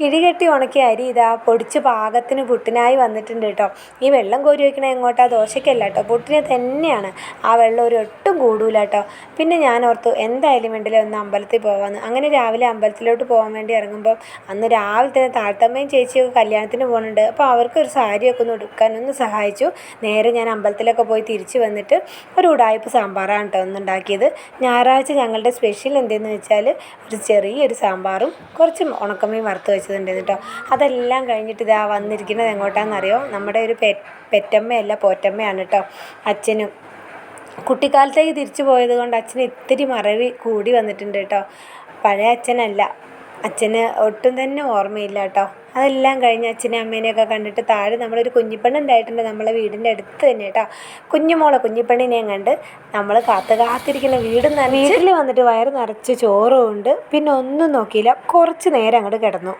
കിഴികെട്ടി ഉണക്കിയ അരി ഇതാ പൊടിച്ച് പാകത്തിന് പുട്ടിനായി വന്നിട്ടുണ്ട് കേട്ടോ. ഈ വെള്ളം കോരി വയ്ക്കണ എങ്ങോട്ടാ? ദോശയ്ക്കല്ല കേട്ടോ. പുട്ടിന് തന്നെയാണ്. ആ വെള്ളം ഒരു ഒട്ടും കൂടൂല കേട്ടോ. പിന്നെ ഞാൻ ഓർത്തു എന്തായാലും വേണ്ടില്ല ഒന്ന് അമ്പലത്തിൽ പോകാമെന്ന് അങ്ങനെ രാവിലെ അമ്പലത്തിലോട്ട് പോകാൻ വേണ്ടി ഇറങ്ങുമ്പോൾ അന്ന് രാവിലെ തന്നെ താഴ്ത്തമ്മയും ചേച്ചിയൊക്കെ കല്യാണത്തിന് പോകുന്നുണ്ട് അപ്പോൾ അവർക്ക് ഒരു സാരിയൊക്കെ ഒന്ന് എടുക്കാനൊന്ന് സഹായിച്ചു. നേരെ ഞാൻ അമ്പലത്തിലൊക്കെ പോയി തിരിച്ചു വന്നിട്ട് ഒരു ഉടായ്പ സാമ്പാറാണ് കേട്ടോ ഒന്ന് ഉണ്ടാക്കിയത്. ഞായറാഴ്ച ഞങ്ങളുടെ സ്പെഷ്യൽ എന്തെന്ന് വെച്ചാൽ ഒരു ചെറിയൊരു സാമ്പാറും കുറച്ച് ഉണക്കമീൻ വറുത്ത് വെച്ചതുണ്ടായിരുന്നു കേട്ടോ. അതെല്ലാം കഴിഞ്ഞിട്ട് ഇതാ വന്നിരിക്കുന്നത് എങ്ങോട്ടാണെന്നറിയോ നമ്മുടെ ഒരു പെറ്റമ്മയല്ല പോറ്റമ്മയാണ് കേട്ടോ അച്ഛനും. കുട്ടിക്കാലത്തേക്ക് തിരിച്ചു പോയത് കൊണ്ട് അച്ഛന് ഇത്തിരി മറവി കൂടി വന്നിട്ടുണ്ട് കേട്ടോ. പഴയ അച്ഛനല്ല. അച്ഛന് ഒട്ടും തന്നെ ഓർമ്മയില്ല കേട്ടോ. അതെല്ലാം കഴിഞ്ഞ് അച്ഛനെ അമ്മേനെയൊക്കെ കണ്ടിട്ട് താഴെ നമ്മളൊരു കുഞ്ഞിപ്പെണ്ണുണ്ടായിട്ടുണ്ട് നമ്മളെ വീടിന്റെ അടുത്ത് തന്നെ കേട്ടോ. കുഞ്ഞുമോളെ കുഞ്ഞിപ്പെണ്ണിനെയും കണ്ട് നമ്മൾ കാത്ത് കാത്തിരിക്കുന്ന വീടും വീട്ടിൽ വന്നിട്ട് വയറ് നിറച്ച് ചോറും ഉണ്ട്. പിന്നെ ഒന്നും നോക്കിയില്ല. കുറച്ച് നേരം അങ്ങോട്ട് കിടന്നു.